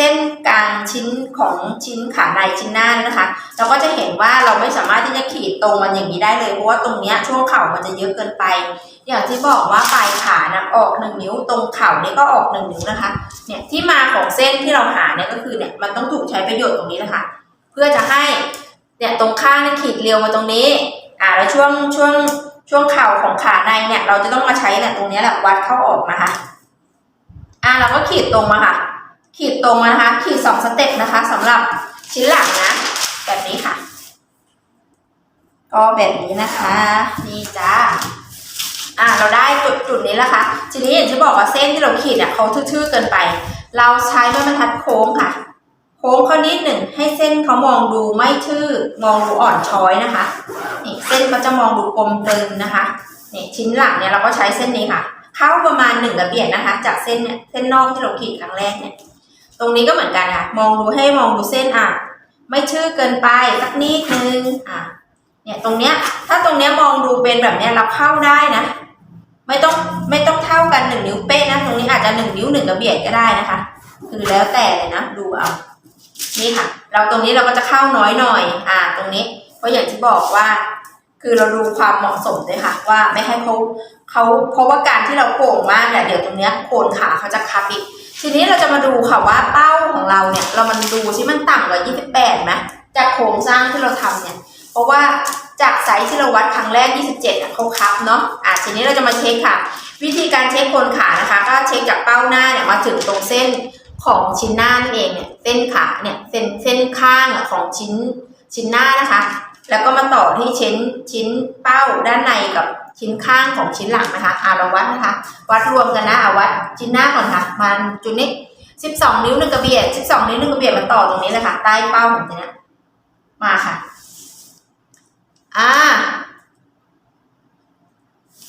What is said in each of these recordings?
เส้นกลางชิ้นของชิ้นขาในชิ้นหน้านะคะ เราก็จะเห็นว่าเราไม่สามารถที่จะขีดตรงมันอย่างนี้ได้เลยเพราะว่าตรงเนี้ยช่วงเข่ามันจะเยอะเกินไป อย่างที่บอกว่าปลายขานะออกหนึ่งนิ้วตรงเข่านี่ก็ออกหนึ่งนิ้วนะคะเนี่ยที่มาของเส้นที่เราหาเนี่ยก็คือเนี่ยมันต้องถูกใช้ประโยชน์ตรงนี้นะคะเพื่อจะให้เนี่ยตรงข้างนี่ขีดเรียวมาตรงนี้อ่าแล้วช่วงช่วงช่วงเข่าของขาในเนี่ยเราจะต้องมาใช้เนี่ยตรงนี้แหละวัดเข้าออกนะคะอ่าเราก็ขีดตรงมาค่ะ ขีดตรงนะคะ ขีดสองสเต็ปนะคะสำหรับชิ้นหลังนะ แบบนี้ค่ะ ก็แบบนี้นะคะ นี่จ้าอ่าเราได้จุดจุดนี้แล้วค่ะ ทีนี้อย่างที่บอกว่าเส้นที่เราขีดเนี่ยเขาทื่อๆเกินไป เราใช้ไม้บรรทัดโค้งค่ะ โค้งเขานิดหนึ่งให้เส้นเขามองดูไม่ทื่อมองดูอ่อนช้อยนะคะนี่เส้นเขาจะมองดูกลมกลืนนะคะนี่ชิ้นหลังเนี่ยเราก็ใช้เส้นนี้ค่ะ เข้าประมาณหนึ่งระเบียดนะคะ จากเส้นเนี่ยเส้นนอกที่เราขีดครั้งแรกเนี่ย ตรงนี้ก็เหมือนกันค่ะ มองดูให้มองดูเส้นอะ ไม่ชื่อเกินไปสักนิดนึงอะ เนี่ยตรงเนี้ย ถ้าตรงเนี้ยมองดูเป็นแบบเนี้ยเราเข้าได้นะ ไม่ต้องไม่ต้องเท่ากันหนึ่งนิ้วเป๊ะนะ ตรงนี้อาจจะหนึ่งนิ้วหนึ่งกระเบียดก็ได้นะคะ คือแล้วแต่เลยนะ ดูเอา นี่ค่ะ เราตรงนี้เราก็จะเข้าน้อยหน่อย อ่า ตรงนี้ เพราะอย่างที่บอกว่า คือเราดูความเหมาะสมด้วยค่ะ ว่าไม่ให้เขาเขาเพราะว่าการที่เราโก่งมากเนี่ยเดี๋ยวตรงเนี้ยโคนขาเขาจะคับอีก ทีนี้เราจะมาดูค่ะว่าเป้าของเราเนี่ย เรามันดูที่มันต่ำกว่า 28ไหมจากโครงสร้างที่เราทำเนี่ย เพราะว่าจากไซส์ที่เราวัดครั้งแรก 27่ะเขาคับเนาะอะทีนี้เราจะมาเช็คค่ะ วิธีการเช็คโคนขานะคะ ก็เช็คจากเป้าหน้าเนี่ยมาถึงตรงเส้นของชิ้นหน้านั่นเองเนี่ยเส้นขาเนี่ยเส้นเส้นข้างของชิ้นชิ้นหน้านะคะ แล้วก็มาต่อที่ชิ้นชิ้นเป้าด้านในกับ ชิ้นข้างของชิ้นหลังนะคะอ่าเราวัดนะคะ วัดรวมกันนะเอาวัดชิ้นหน้าก่อนค่ะ มันจุดนี้12นิ้วหนึ่งกระเบียด12นิ้วหนึ่งกระเบียดมันต่อตรงนี้เลยค่ะ ใต้เป้าของเนี้ยมาค่ะ อ่า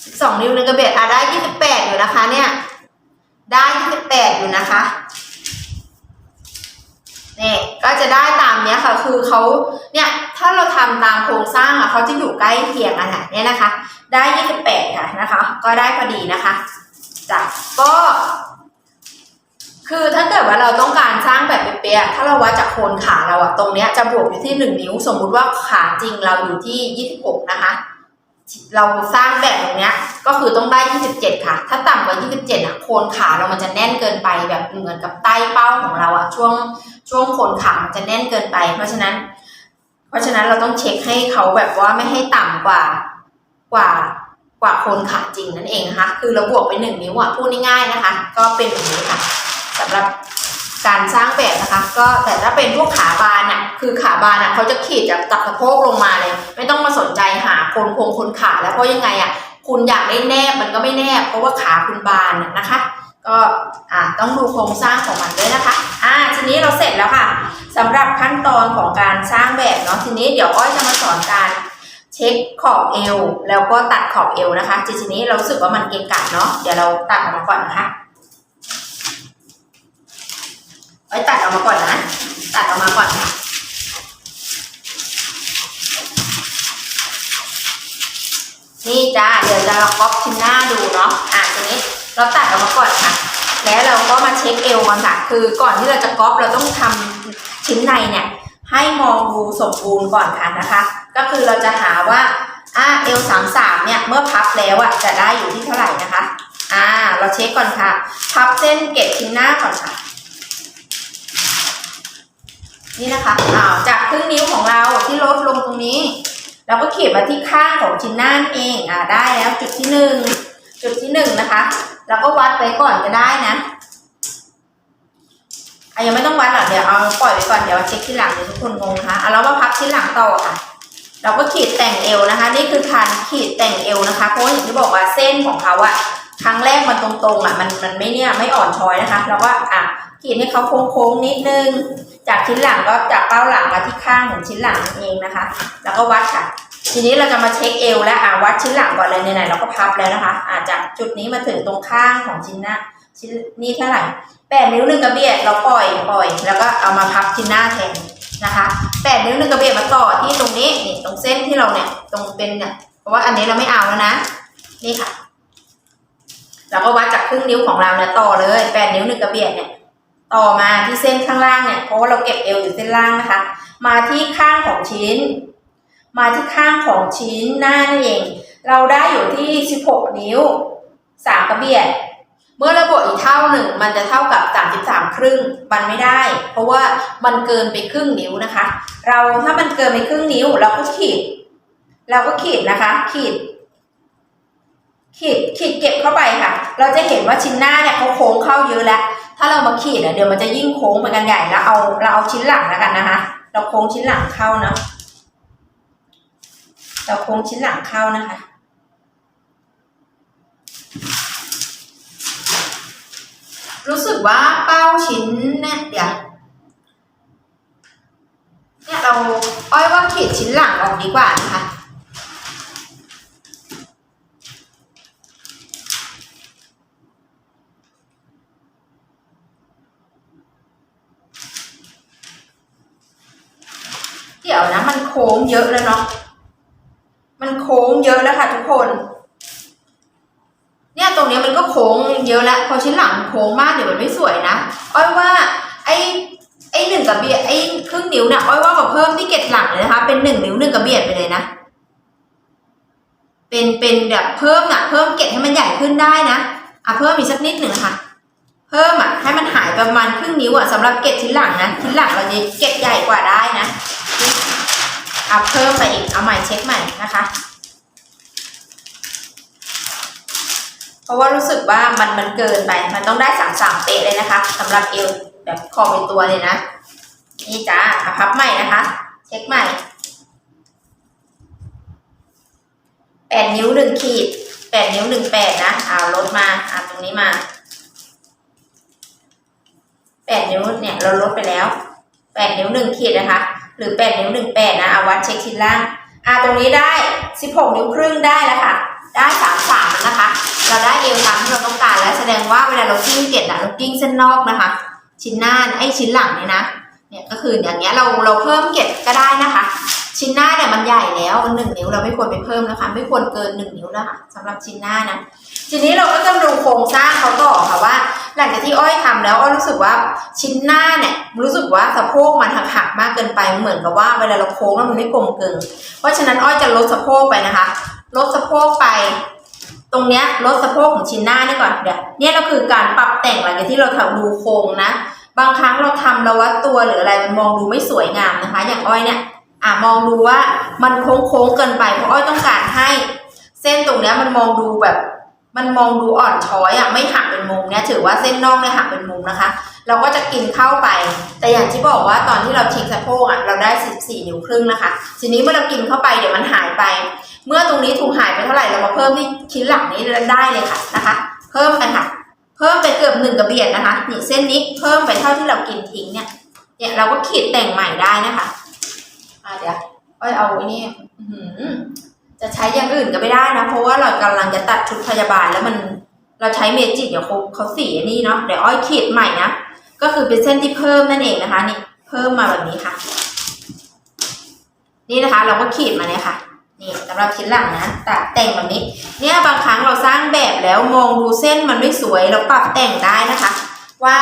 12นิ้วหนึ่งกระเบียดอ่าได้28อยู่นะคะ เนี่ย ได้28อยู่นะคะเนี่ยก็จะได้ตามเนี้ยค่ะ คือเขาเนี่ย ถ้าเราทำตามโครงสร้างอะเขาจะอยู่ใกล้เคียงกันอะเนี่ยนะคะ ได้ 28 ค่ะนะคะ ก็ได้พอดีนะคะจ้ะก็ คือถ้าเกิดว่าเราต้องการสร้างแบบเป๊ะๆถ้าเราวัดจากโคนขาเราอะตรงเนี้ยจะบวกอยู่ที่ 1 นิ้ว สมมุติว่าขาจริงเราอยู่ที่ 26 นะคะ เราสร้างแบบตรงเนี้ยก็คือต้องได้ 27 ค่ะ ถ้าต่ำกว่า 27อะโคนขาเรามันจะแน่นเกินไปแบบเหมือนกับใต้เป้าของเราอะช่วงช่วงโคนขามันจะแน่นเกินไป เพราะฉะนั้น เพราะฉะนั้นเราต้องเช็คให้เขาแบบว่าไม่ให้ต่ำกว่า กว่ากว่าคนขาจริงนั่นเองนะคะ คือเราบวกไปหนึ่งนิ้วอะพูดง่ายๆนะคะ ก็เป็นแบบนี้ค่ะสำหรับการสร้างแบบนะคะ ก็แต่ถ้าเป็นพวกขาบานอะคือขาบานอะเขาจะขีดจากตักสะโพกลงมาเลย ไม่ต้องมาสนใจหาคนโครงคนขาแล้วเพราะยังไงอะคุณอยากได้แนบมันก็ไม่แนบ เพราะว่าขาคุณบานอะนะคะ ก็อ่าต้องดูโครงสร้างของมันด้วยนะคะอ่าทีนี้เราเสร็จแล้วค่ะสำหรับขั้นตอนของการสร้างแบบเนาะทีนี้เดี๋ยวอ้อยจะมาสอนการ เช็คขอบเอวแล้วก็ตัดขอบเอวนะคะทีนี้เราสึกว่ามันเกะกะเนาะเดี๋ยวเราตัดออกมาก่อนนะคะอ้ตัดออกมาก่อนนะ ตัดออกมาก่อนค่ะนี่จ้าเดี๋ยวจะเราก๊อปชิ้นหน้าดูเนาะอ่าทีนี้เราตัดออกมาก่อนค่ะ แล้วเราก็มาเช็คเอวกันค่ะ คือก่อนที่เราจะก๊อปเราต้องทำชิ้นในเนี่ย ให้มองดูสมบูรณ์ก่อนค่ะนะคะ ก็คือเราจะหาว่าอ่าเอวสามสามเนี่ยเมื่อพับแล้วอะจะได้อยู่ที่เท่าไหร่นะคะอ่าเราเช็คก่อนค่ะ พับเส้นเกล็ดชิ้นหน้าก่อนค่ะ นี่นะคะอ่าจากครึ่งนิ้วของเราที่ลดลงตรงนี้เราก็เขีดมาที่ข้างของชิ้นหน้านั่เองอ่าได้แล้วจุดที่หนึ่งจุดที่หนึ่งนะคะแล้วก็วัดไว้ก่อนก็ได้นะอะยังไม่ต้องวัดหรอกเดี๋ยวเอาปล่อยไว้ก่อนเดี๋ยวเช็คที่หลังเดี๋ยวทุกคนงงนะคะเอาแล้วมาพับชิ้นหลังต่อค่ะ เราก็ขีดแต่งเอวนะคะ นี่คือการขีดแต่งเอวนะคะเพราะว่าอย่างที่บอกว่าเส้นของเขาอะครั้งแรกมันตรงๆอะมันมันไม่เนี่ยไม่อ่อนช้อยนะคะเราก็อะขีดให้เขาโค้งๆนิดนึง จากชิ้นหลังก็จากเป้าหลังมาที่ข้างของชิ้นหลังเองนะคะ แล้วก็วัดค่ะ ทีนี้เราจะมาเช็คเอวแล้วอะวัดชิ้นหลังก่อนเลยไหนๆเราก็พับแล้วนะคะอะจากจุดนี้มาถึงตรงข้างของชิ้นหน้าชิ้นนี้เท่าไหร่แปดนิ้วหนึ่งกระเบียดเราปล่อยปล่อย แล้วก็เอามาพับชิ้นหน้าแทน นะคะแปดนิ้วหนึ่งกระเบียดมาต่อที่ตรงนี้นี่ตรงเส้นที่เราเนี่ยตรงเป็นเนี่ยเพราะว่าอันนี้เราไม่เอาแล้วนะนี่ค่ะเราก็วัดจากครึ่งนิ้วของเราเนี่ยต่อเลยแปดนิ้วหนึ่งกระเบียดเนี่ยต่อมาที่เส้นข้างล่างเนี่ยเพราะว่าเราเก็บเอวอยู่เส้นล่างนะคะ มาที่ข้างของชิ้น มาที่ข้างของชิ้นหน้านั่นเอง เราได้อยู่ที่16นิ้ว3กระเบียด เมื่อเราบวกอีกเท่าหนึ่งมันจะเท่ากับ 33 ครึ่ง มันไม่ได้ เพราะว่ามันเกินไปครึ่งนิ้วนะคะ เราถ้ามันเกินไปครึ่งนิ้ว เราก็ขีด เราก็ขีดนะคะ ขีด ขีดขีดเก็บเข้าไปค่ะ เราจะเห็นว่าชิ้นหน้าเนี่ยเขาโค้งเข้าเยอะแล้ว ถ้าเรามาขีดเดี๋ยวมันจะยิ่งโค้งไปกันใหญ่แล้วเอาเราเอาชิ้นหลังแล้วกันนะคะ เราโค้งชิ้นหลังเข้านะเราโค้งชิ้นหลังเข้านะคะ รู้สึกว่าเป้าชิ้นเนี่ยเดี๋ยวเนี่ยเราอ้อยว่าขีดชิ้นหลังออกดีกว่านะคะเดี๋ยวนะมันโค้งเยอะแล้วเนาะ มันโค้งเยอะแล้วค่ะทุกคน ตรงนี้มันก็โค้งเยอะแล้วพอชิ้นหลังโค้งมากเดี๋ยวมันไม่สวยนะอ้อยว่าไอ้ไอ้หนึ่งกระเบียดไอ้ครึ่งนิ้วเนี่ยอ้อยว่ามาเพิ่มที่เกล็ดหลังเลยนะคะ เป็นหนึ่งนิ้วหนึ่งกระเบียดไปเลยนะเป็นเป็นแบบเพิ่มอะเพิ่มเกล็ดให้มันใหญ่ขึ้นได้นะอะเพิ่มอีกสักนิดหนึ่งค่ะ เพิ่มอะให้มันหายประมาณครึ่งนิ้วอะสำหรับเกล็ดชิ้นหลังนะชิ้นหลังเราจะเกล็ดใหญ่กว่าได้นะอะเพิ่มไปอีกเอาใหม่เช็คใหม่นะคะ เพราะว่ารู้สึกว่ามันมันเกินไป มันต้องได้สามสามเป๊ะเลยนะคะสำหรับเอวแบบคอเป็นตัวเลยนะ นี่จ้าพับใหม่นะคะ เช็คใหม่แปดนิ้วหนึ่งขีดแปดนิ้วหนึ่งแปดนะเอาลดมาอะตรงนี้มาแปดนิ้วเนี่ยเราลดไปแล้วแปดนิ้วหนึ่งขีดนะคะ หรือแปดนิ้วหนึ่งแปดนะเอาวัดเช็คชิ้นล่างอะตรงนี้ได้สิบหกนิ้วครึ่งได้แล้วค่ะ ได้สามสามนะคะ เราได้เอวตามที่เราต้องการแล้วแสดงว่าเวลาเรากิ้งเกล็ดอะเรากิ้งเส้นนอกนะคะ ชิ้นหน้าไอ้ชิ้นหลังเนี่ยนะเนี่ยก็คืออย่างเงี้ยเราเราเพิ่มเกล็ดก็ได้นะคะ ชิ้นหน้าเนี่ยมันใหญ่แล้วหนึ่งนิ้วเราไม่ควรไปเพิ่มนะคะ ไม่ควรเกินหนึ่งนิ้วนะคะสำหรับชิ้นหน้านะทีนี้เราก็จะดูโครงสร้างเขาต่อค่ะว่า หลังจากที่อ้อยทำแล้วอ้อยรู้สึกว่าชิ้นหน้าเนี่ยรู้สึกว่าสะโพกมันหักหักมากเกินไปเหมือนกับว่าเวลาเราโค้งแล้วมันไม่กลมเกินเพราะฉะนั้นอ้อยจะลดสะโพกไปนะคะ ลดสะโพกไป ตรงเนี้ยลดสะโพกของชิ้นหน้านี่ก่อนเดี๋ยวเนี่ยก็คือการปรับแต่งหลังจากที่เราทำดูโครงนะ บางครั้งเราทำเราวัดตัวหรืออะไรมันมองดูไม่สวยงามนะคะ อย่างอ้อยเนี่ยอะมองดูว่ามันโค้งๆเกินไปเพราะอ้อยต้องการให้ เส้นตรงเนี้ยมันมองดูแบบมันมองดูอ่อนช้อยอะไม่หักเป็นมุมเนี่ยถือว่าเส้นนอกเนี่ยหักเป็นมุมนะคะ เราก็จะกินเข้าไป แต่อย่างที่บอกว่าตอนที่เราเช็คสะโพกอะเราได้ 14 นิ้วครึ่งนะคะ ทีนี้เมื่อเรากินเข้าไปเดี๋ยวมันหายไป เมื่อตรงนี้ถูกหายไปเท่าไหร่เรามาเพิ่มที่ชิ้นหลังนี้ได้เลยค่ะนะคะ เพิ่มไปค่ะ เพิ่มไปเกือบหนึ่งกระเบียดนะคะนี่เส้นนี้เพิ่มไปเท่าที่เรากินทิ้งเนี่ยเนี่ยเราก็ขีดแต่งใหม่ได้นะคะอะเดี๋ยวอ้ยเอาไอ้นี่จะใช้อย่างอื่นก็ไม่ได้นะ เพราะว่าเรากำลังจะตัดชุดพยาบาลแล้วมันเราใช้เมจิกเดี๋ยวเขาเขาสีอันนี้เนาะเดี๋ยวอ้อยขีดใหม่นะก็คือเป็นเส้นที่เพิ่มนั่นเองนะคะ นี่เพิ่มมาแบบนี้ค่ะ นี่นะคะ เราก็ขีดมาเนี่ยค่ะ นี่สำหรับชิ้นหลังนะตัดแต่งแบบนี้ เนี่ยบางครั้งเราสร้างแบบแล้วมองดูเส้นมันไม่สวยเราปรับแต่งได้นะคะ ว่า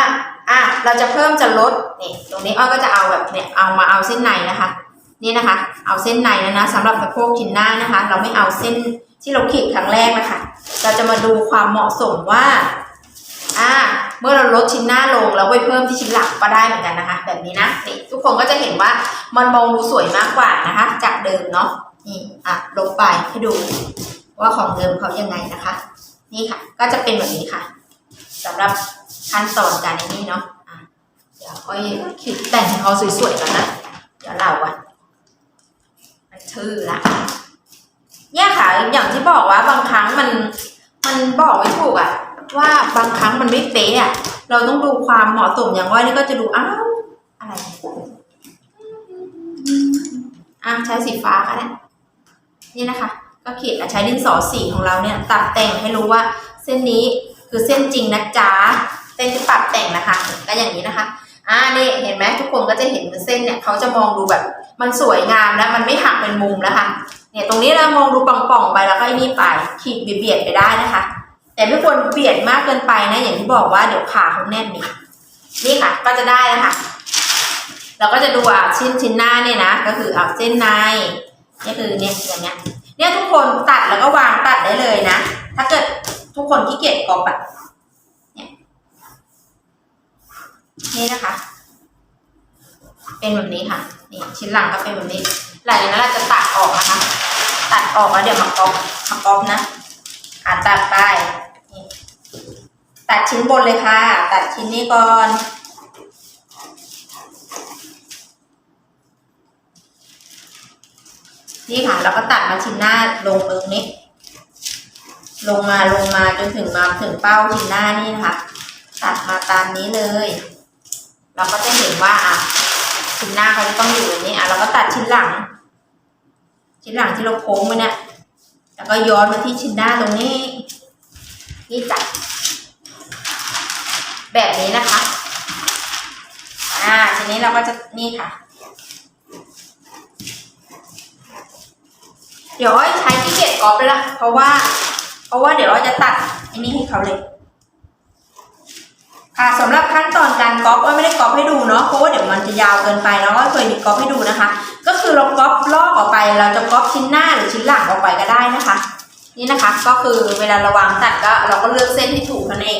อะเราจะเพิ่มจะลดนี่ตรงนี้อ้อยก็จะเอาแบบเนี่ยเอามาเอาเส้นในนะคะ นี่นะคะ เอาเส้นในแล้วนะสำหรับสะโพกชิ้นหน้านะคะ เราไม่เอาเส้นที่เราขีดครั้งแรกนะคะ เราจะมาดูความเหมาะสมว่าอ่าเมื่อเราลดชิ้นหน้าลงเราไปเพิ่มที่ชิ้นหลังก็ได้เหมือนกันนะคะ แบบนี้นะนี่ทุกคนก็จะเห็นว่ามันมองดูสวยมากกว่านะคะ จากเดิมเนาะนี่อะลบไปให้ดูว่าของเดิมเขายังไงนะคะ นี่ค่ะ ก็จะเป็นแบบนี้ค่ะสำหรับขั้นตอนการนี้เนาะอะเดี๋ยวค่อยขีดแต่งให้เขาสวยๆก่อนนะ เดี๋ยวเราอะมันชื่อละเนี่ยค่ะอย่างที่บอกว่าบางครั้งมันมันบอกไม่ถูกอะ ว่าบางครั้งมันไม่เป๊ะอะเราต้องดูความเหมาะสมอย่างว่านี่ก็จะดูอ้าวอะไรอะใช้สีฟ้าก็ได้ นี่นะคะ ก็เขีดอะใช้ดินสอสีของเราเนี่ยตัดแต่งให้รู้ว่าเส้นนี้คือเส้นจริงนะจ๊ะเส้นที่ปรับแต่งนะคะก็อย่างนี้นะคะอ่านี่เห็นไหมทุกคนก็จะเห็นเส้นเนี่ยเขาจะมองดูแบบมันสวยงามแล้วมันไม่หักเป็นมุมนะคะเนี่ยตรงนี้เรามองดูป่องๆไปแล้วก็นี่ไปขีดเบียดไปได้นะคะ แต่ไม่ควรเบียดมากเกินไปนะอย่างที่บอกว่าเดี๋ยวขาเขาแน่นนี่นี่ค่ะก็จะได้นะคะเราก็จะดูอะชิ้นชิ้นหน้าเนี่ยนะ ก็คืออะเส้นใน นี่คือเนี่ยอย่างเงี้ยเนี่ยทุกคนตัดแล้วก็วางตัดได้เลยนะ ถ้าเกิดทุกคนขี้เกียจกรอบอะเนี่ยนี่นะคะ เป็นแบบนี้ค่ะนี่ชิ้นหลังก็เป็นแบบนี้ หลังจากนั้นเราจะตัดออกนะคะ ตัดออกแล้วเดี๋ยวมากรอบมากรอบนะอ่าตัดไปตัดชิ้นบนเลยค่ะ ตัดชิ้นนี้ก่อน นี่ค่ะแล้วก็ตัดมาชิ้นหน้าลงตรงนี้ ลงมาลงมาจนถึงมาถึงเป้าชิ้นหน้านี่นะคะ ตัดมาตามนี้เลย เราก็จะเห็นว่าอะชิ้นหน้าเขาจะต้องอยู่อย่างนี้อะเราก็ตัดชิ้นหลัง ชิ้นหลังที่เราโค้งไปเนี่ยแล้วก็ย้อนมาที่ชิ้นหน้าตรงนี้ นี่จัดแบบนี้นะคะ อ่าทีนี้เราก็จะนี่ค่ะ เดี๋ยวอ้อยใช้ที่เกียจกรอบไปละเพราะว่า เพราะว่าเดี๋ยวอ้อยจะตัดอันนี้ให้เขาเลย ค่ะสำหรับขั้นตอนการก๊อปอ้อยไม่ได้ก๊อปให้ดูเนาะเพราะว่าเดี๋ยวมันจะยาวเกินไปแล้วอ้อยเคยมีก๊อปให้ดูนะคะ ก็คือเราก๊อปลอกออกไปเราจะก๊อปชิ้นหน้าหรือชิ้นหลังออกไปก็ได้นะคะ นี่นะคะ ก็คือเวลาเราวางตัดก็เราก็เลือกเส้นที่ถูกนั่นเอง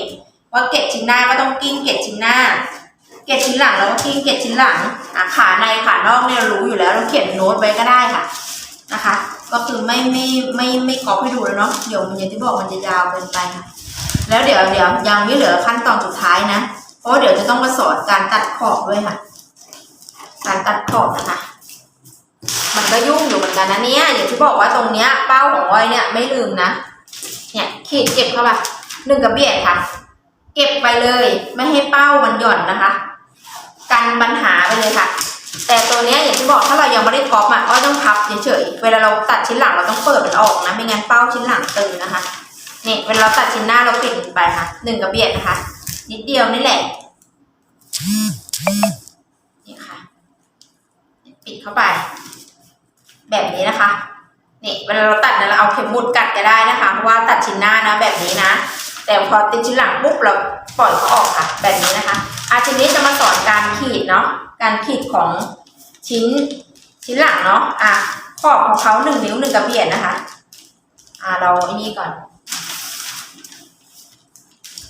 ว่าเกล็ดชิ้นหน้าก็ต้องกิ้งเกล็ดชิ้นหน้าเกล็ดชิ้นหลังเราก็กิ้งเกล็ดชิ้นหลังขาในขานอกเนี่ยเรารู้อยู่แล้วเราเขียนโน้ตไว้ก็ได้ค่ะนะคะ ก็คือไม่ไม่ไม่ไม่ก๊อปให้ดูแล้วเนาะเดี๋ยวมันอย่างที่บอกมันจะยาวเกินไปค่ะแล้วเดี๋ยวเดี๋ยวยังไม่เหลือขั้นตอนสุดท้ายนะ เพราะเดี๋ยวจะต้องมาสอนการตัดขอบด้วยค่ะ การตัดขอบนะคะ มันก็ยุ่งอยู่เหมือนกันนะเนี่ยอย่างที่บอกว่าตรงเนี้ยเป้าของอ้อยเนี่ยไม่ลืมนะ เนี่ยขีดเก็บเข้าไปหนึ่งกระเบียดค่ะ เก็บไปเลย ไม่ให้เป้ามันหย่อนนะคะ กันปัญหาไปเลยค่ะ แต่ตัวเนี้ยอย่างที่บอกถ้าเรายังไม่ได้ก๊อปอะก็ต้องพับเฉยๆเวลาเราตัดชิ้นหลังเราต้องเปิดมันออกนะไม่งั้นเป้าชิ้นหลังตึงนะคะนี่เวลาเราตัดชิ้นหน้าเราปิดไปค่ะหนึ่งกระเบียดนะคะ นิดเดียวนี่แหละนี่ค่ะปิดเข้าไป แบบนี้นะคะนี่เวลาเราตัดเนี่ยเราเอาเข็มหมุดกัดก็ได้นะคะเพราะว่าตัดชิ้นหน้านะแบบนี้นะ แต่พอติดชิ้นหลังปุ๊บเราปล่อยเขาออกค่ะ แบบนี้นะคะอาทีนี้จะมาสอนการขีดเนาะ การขีดของชิ้นชิ้นหลังเนาะอะขอบของเขาหนึ่งนิ้วหนึ่งกระเบียดนะคะ อะเราไอ้นี่ก่อน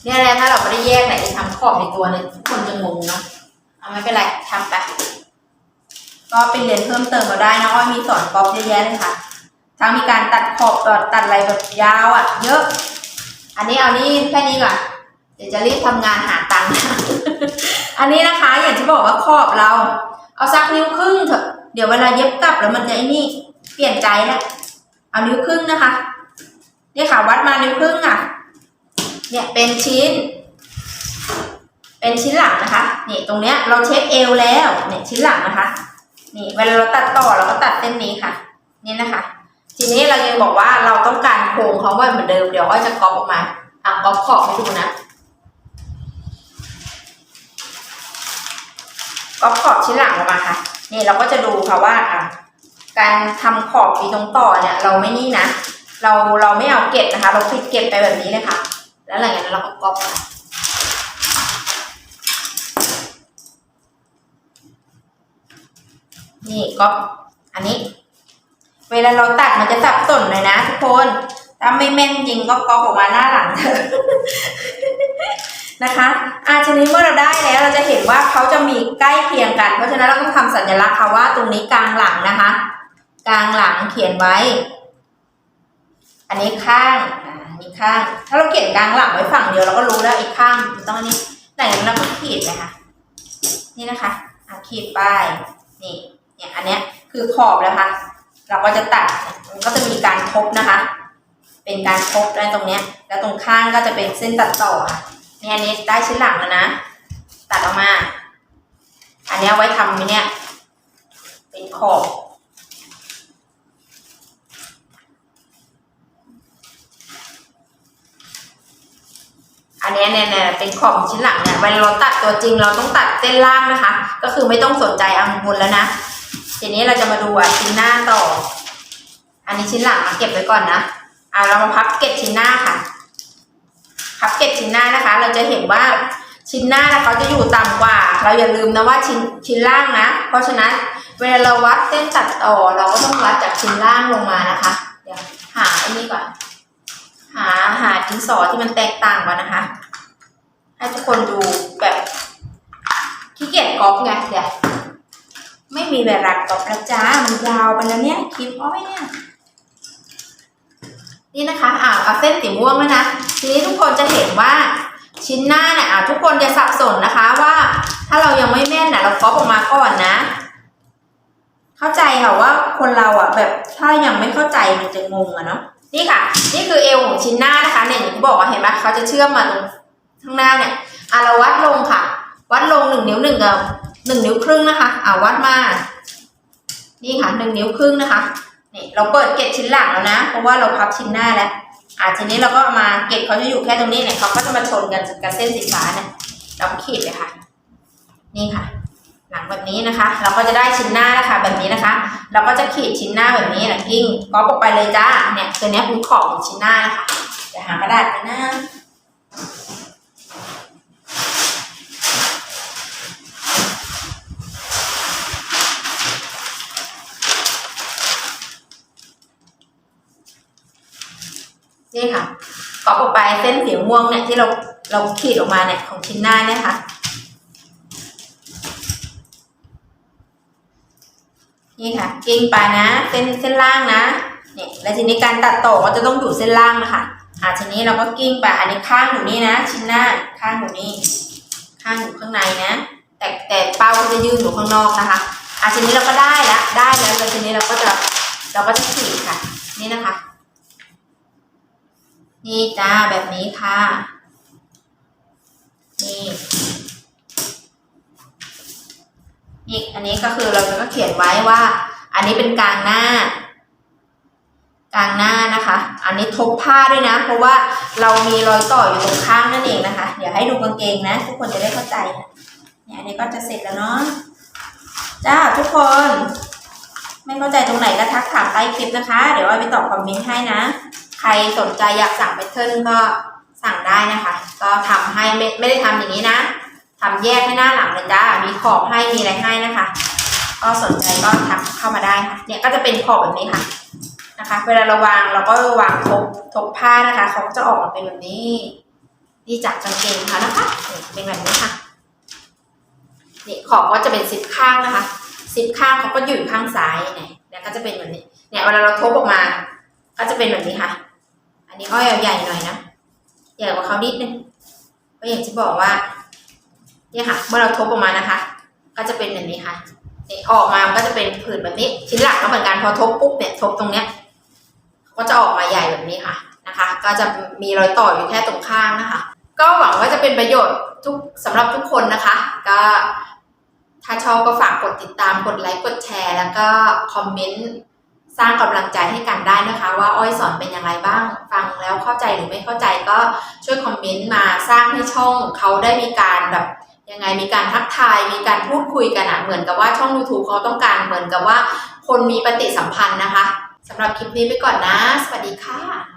เนี่ยแหละถ้าเราไม่ได้แยกไหนจะทำขอบในตัวเนี่ยทุกคนจะงงเนาะเอาไม่เป็นไรทำไปก็ไปเรียนเพิ่มเติมเราได้นะอ้อยมีสอนกอล์ฟเยอะแยะเลยค่ะทั้งมีการตัดขอบตัดตัดอะไรแบบยาวอะ เยอะ อันนี้เอานี่แค่นี้ก่อนเดี๋ยวจะรีบทำงานหาตังค์ อันนี้นะคะอย่างที่บอกว่าขอบเรา เอาสักนิ้วครึ่งเถอะเดี๋ยวเวลาเย็บกลับแล้วมันจะไอ้นี่เปลี่ยนใจแล้วเอานิ้วครึ่งนะคะเนี่ยค่ะวัดมานิ้วครึ่งอะ เนี่ยเป็นชิ้น เป็นชิ้นหลังนะคะนี่ตรงเนี้ยเราเช็คเอวแล้วเนี่ยชิ้นหลังนะคะ นี่เวลาเราตัดต่อเราก็ตัดเส้นนี้ค่ะ นี่นะคะ ทีนี้เรายังบอกว่าเราต้องการโครงเขาไว้เหมือนเดิมเดี๋ยวอ้อยจะก๊อปออกมาอะก๊อปขอบให้ดูนะ ก๊อปขอบชิ้นหลังออกมาค่ะ นี่เราก็จะดูค่ะว่าอะการทำขอบมีตรงต่อเนี่ย เราไม่นี่นะ เราเราไม่เอาเก็บนะคะ เราปิดเก็บไปแบบนี้เลยค่ะ แล้วหลังจากนั้นเราก็ก๊อปค่ะนี่ก๊อปอันนี้ เวลาเราตัดมันจะสับสนเลยนะทุกคน ถ้าไม่แม่นจริงก็ก๊อปออกมาหน้าหลังเถอะ นะคะอาทีนี้เมื่อเราได้แล้วเราจะเห็นว่าเขาจะมีใกล้เคียงกัน เพราะฉะนั้นเราต้องทำสัญลักษณ์ค่ะว่าตรงนี้กลางหลังนะคะ กลางหลังเขียนไว้ อันนี้ข้างอันนี้ข้าง ถ้าเราเขียนกลางหลังไว้ฝั่งเดียวเราก็รู้แล้วอีกข้างต้องอันนี้แต่งนั้นเราก็ขีดเลยค่ะนี่นะคะอะขีดไปนี่เนี่ยอันเนี้ยคือขอบแล้วค่ะเราก็จะตัดมันก็จะมีการทบนะคะ เป็นการทบได้ตรงเนี้ย แล้วตรงข้างก็จะเป็นเส้นตัดต่อค่ะ เนี่ยอันนี้ได้ชิ้นหลังแล้วนะ ตัดออกมา อันนี้ไว้ทำเนี่ย เป็นขอบอันนี้เนี่ยเนี่ยเป็นขอบชิ้นหลังเนี่ยเวลาเราตัดตัวจริงเราต้องตัดเส้นล่างนะคะ ก็คือไม่ต้องสนใจอังบนแล้วนะ ทีนี้เราจะมาดูอะชิ้นหน้าต่อ อันนี้ชิ้นหลังมาเก็บไว้ก่อนนะเอาเรามาพับเก็บชิ้นหน้าค่ะ พับเก็บชิ้นหน้านะคะ เราจะเห็นว่าชิ้นหน้าเขาจะอยู่ต่ำกว่า เราอย่าลืมนะว่าชิ้นชิ้นล่างนะ เพราะฉะนั้นเวลาเราวัดเส้นตัดต่อเราก็ต้องวัดจากชิ้นล่างลงมานะคะ เดี๋ยวหาอันนี้ก่อน หาหาชิ้นสอที่มันแตกต่างก่อนนะคะ ให้ทุกคนดูแบบขี้เกียจก๊อปไงเดี๋ยวไม่มีเวลาก๊อปแล้วจ้ามันยาวไปแล้วเนี่ยคลิปอ้อยเนี่ย นี่นะคะอ่าเอาเส้นสีม่วงแล้วนะ ทีนี้ทุกคนจะเห็นว่าชิ้นหน้าเนี่ยอ่าทุกคนอย่าสับสนนะคะว่า ถ้าเรายังไม่แม่นนะเราก๊อปออกมาก่อนนะ เข้าใจค่ะว่าคนเราอะแบบถ้ายังไม่เข้าใจมันจะงงอะเนาะนี่ค่ะ นี่คือเอวของชิ้นหน้านะคะเนี่ยอย่างที่บอกว่าเห็นไหมเขาจะเชื่อมมาตรงข้างหน้าเนี่ยอะเราวัดลงค่ะ วัดลงหนึ่งนิ้วหนึ่งกับหนึ่งนิ้วครึ่งนะคะอ่าวัดมา นี่ค่ะหนึ่งนิ้วครึ่งนะคะ นี่เราเปิดเกล็ดชิ้นหลังแล้วนะ เพราะว่าเราพับชิ้นหน้าแล้วอ่าทีนี้เราก็ามาเกล็ดเขาจะอยู่แค่ตรงนี้เนี่ยเขาก็จะมาชนกันกับเส้นสีฟ้าเนี่ยเราขีดเลยค่ะ นี่ค่ะ หลังแบบนี้นะคะ เราก็จะได้ชิ้นหน้านะคะ แบบนี้นะคะ เราก็จะขีดชิ้นหน้าแบบนี้นะกิ้งก๊อปอกไปเลยจ้าเนี่ยตัวนี้คือขอบของชิ้นหน้านะคะเดี๋ยวหากระดาษกันนะ นี่ค่ะก๊อปออกไปเส้นสีม่วงเนี่ยที่เราเราขีดออกมาเนี่ยของชิ้นหน้าเนี่ยค่ะ นี่ค่ะกิ้งไปนะ เส้นเส้นล่างนะเนี่ยแล้วทีนี้การตัดต่อก็จะต้องอยู่เส้นล่างนะคะอ่าทีนี้เราก็กิ้งไปอันนี้ข้างอยู่นี่นะ ชิ้นหน้าข้างอยู่นี่ข้างอยู่ข้างในนะ แต่แต่เป้าก็จะยื่นอยู่ข้างนอกนะคะอ่าทีนี้เราก็ได้แล้วได้แล้วแล้วทีนี้เราก็จะเราก็จะขีดค่ะ นี่นะคะ นี่จ้าแบบนี้ค่ะ นี่อีกอันนี้ก็คือเราจะก็เขียนไว้ว่า อันนี้เป็นกลางหน้า กลางหน้านะคะ อันนี้ทบผ้าด้วยนะ เพราะว่าเรามีรอยต่ออยู่ตรงข้างนั่นเองนะคะ เดี๋ยวให้ดูกางเกงนะ ทุกคนจะได้เข้าใจเนี่ยอันนี้ก็จะเสร็จแล้วเนาะจ้าทุกคน ไม่เข้าใจตรงไหนก็ทักถามใต้คลิปนะคะ เดี๋ยวเอาไปตอบคอมเมนต์ให้นะ ใครสนใจอยากสั่งแพทเทิร์นก็สั่งได้นะคะ ก็ทำให้ไม่ไม่ได้ทำอย่างนี้นะทำแยกให้หน้าหลังเลยจ้ามีขอบให้มีอะไรให้นะคะ ก็สนใจก็ทักเข้ามาได้ค่ะ เนี่ยก็จะเป็นขอบแบบนี้ค่ะนะคะ เวลาเราวางเราก็วางทบทบผ้านะคะเขาก็จะออกมาเป็นแบบนี้ นี่จากกางเกงค่ะนะคะเป็นแบบนี้ค่ะนี่ขอบก็จะเป็นสิบข้างนะคะสิบข้างเขาก็อยู่ข้างซ้ายเนี่ยแล้วก็จะเป็นแบบนี้ เนี่ยเวลาเราทบออกมา ก็จะเป็นแบบนี้ค่ะ นนี้อ้อยเอาใหญ่หน่อยนะใหญ่กว่าเขานิดนึงก็อย่างที่บอกว่าเนี่ยค่ะ เมื่อเราทบออกมานะคะ ก็จะเป็นแบบนี้ค่ะนี่ออกมามันก็จะเป็นผื่นแบบนี้ชิ้นหลักก็เหมือนกันพอทบปุ๊บเนี่ยทบตรงเนี้ย ก็จะออกมาใหญ่แบบนี้ค่ะนะคะ ก็จะมีรอยต่ออยู่แค่ตรงข้างนะคะ ก็หวังว่าจะเป็นประโยชน์ทุกสำหรับทุกคนนะคะ ก็ถ้าชอบก็ฝากกดติดตามกดไลค์กดแชร์ แล้วก็คอมเมนต์ สร้างกำลังใจให้กันได้นะคะ ว่าอ้อยสอนเป็นยังไงบ้าง ฟังแล้วเข้าใจหรือไม่เข้าใจก็ช่วยคอมเมนต์มาสร้างให้ช่องเขาได้มีการแบบยังไงมีการทักทายมีการพูดคุยกันอะเหมือนกับว่าช่อง YouTube เขาต้องการเหมือนกับว่า คนมีปฏิสัมพันธ์นะคะสำหรับคลิปนี้ไปก่อนนะ สวัสดีค่ะ